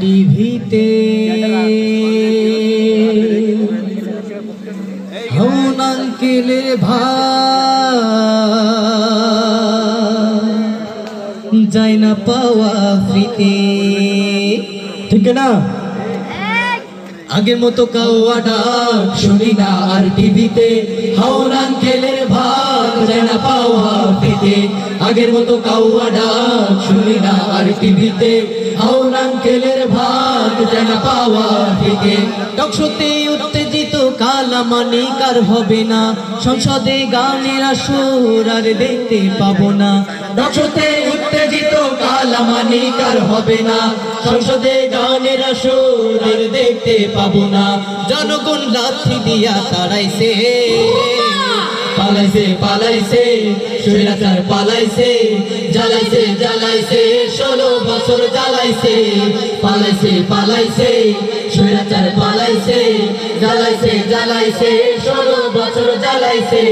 টিভিতে। হন ভাই। না পাওয়া ফ্রিতে। ঠিক না? আগের মতো কাউয়া ডাক শুনি না আর টিভিতে। হাওন খেলের ভাগ যায় না পাওয়া ফ্রিতে আগের মতো কাউয়া ডাক শুনি না আর টিভিতে। হাওন খেলের ভাগ যায় না পাওয়া ফ্রিতে টকশোতে উত্তেজিত কালামানি কার হবে না? সংসদে গানের আসর আর দেখতে পাবো না। টকশোতে কার হবে না। সংসদে গানের আসর দেখতে পাবো না। জনগণ লাথি দিয়া তাড়াইছে। পালাইছে পালাইছে, স্বৈরাচার পালাইছে, জ্বালাইছে জ্বালাইছে, ষোলো বছর জ্বালাইছে। পালাইছে পালাইছে, স্বৈরাচার পালাইছে, জ্বালাইছে জ্বালাইছে, ষোলো বছর জ্বালাইছে।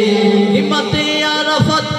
হিম্মাতে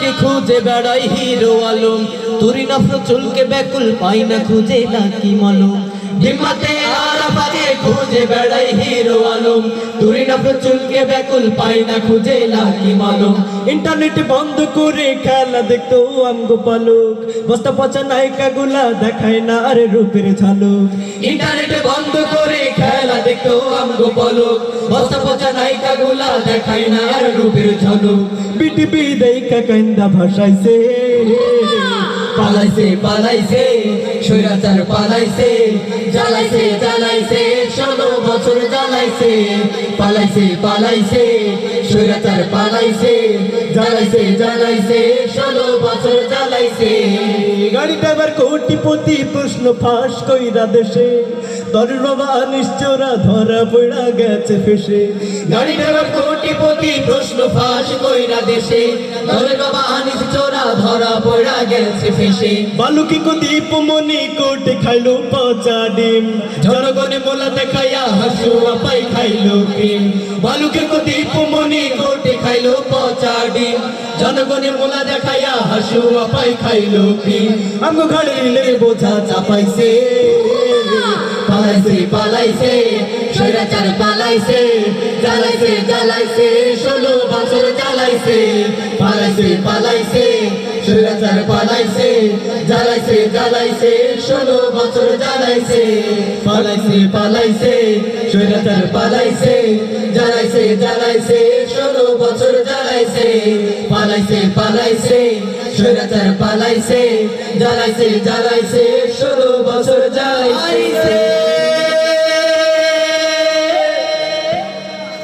আরাফাতকে খুঁজে বেড়াই হিরো আলম। তুরি নফর চুলকে ব্যাকুল পাই না খুঁজে নাকি মলম। হিম্মাতে আরাফাতকে খুঁজে বেড়াই হিরো আলম তুরি নফর চুলকে ব্যাকুল পাই না খুঁজে নাকি মলম ইন্টারনেট বন্ধ করে খেলা দেখতো আমগো পালক বস্তা পচা নায়িকা গুলা দেখায় না আরে রূপের ঝালক ইন্টারনেট বন্ধ করে খেলা দেখতো আমগো পলক বস্তা পচা নায়িকা গুলা দেখাই না আর রূপের ঝলক বিটিপি দেখা কান্দা ভাসাইছে পালাইছে পালাইছে স্বৈরাচার পালাইছে জ্বালাইছে জ্বালাইছে ষোলো বছর জ্বালাইছে, পালাইছে পালাইছে, স্বৈরাচার পালাইছে, জ্বালাইছে জ্বালাইছে ষোলো বছর জ্বালাইছে। গাড়ি ড্রাইভার কোটিপতি প্রশ্ন ফাঁস কইরা দেশে। দর বাবা নিশ্চরা ধরা পড়া গেছে ফেসে। গাড়ি ড্রাইভার কোটিপতি প্রশ্ন ফাঁস কইরা দেশে। ধরে বাবা চোরা ধরা পড়া গেছে ফেসে। বালুকি কো দীপ মনি কোটে খাইলো পচা ডিম। জনগণে মোলা দেখাইয়া হাসুয়া পাই খাইলো ক্রিম। বালুকে দীপ মনি কোটে খাইলো পচা ডিম। জনগণে মোলা দেখাইয়া হাসুয়া পাই খাইলো ক্রিম। আমগো ঘাড়িলে বোঝা চাপাইছে। পালাইছে পালাইছে, স্বৈরাচার পালাইছে, জ্বালাইছে জ্বালাইছে, ষোলো বছর জ্বালাইছে, পালাইছে পালাইছে, স্বৈরাচার পালাইছে, জ্বালাইছে জ্বালাইছে, ষোলো বছর জ্বালাইছে, পালাইছে পালাইছে, স্বৈরাচার পালাইছে, জ্বালাইছে জ্বালাইছে, ষোলো বছর জ্বালাইছে, পালাইছে পালাইছে, স্বৈরাচার পালাইছে, জ্বালাইছে জ্বালাইছে, ষোলো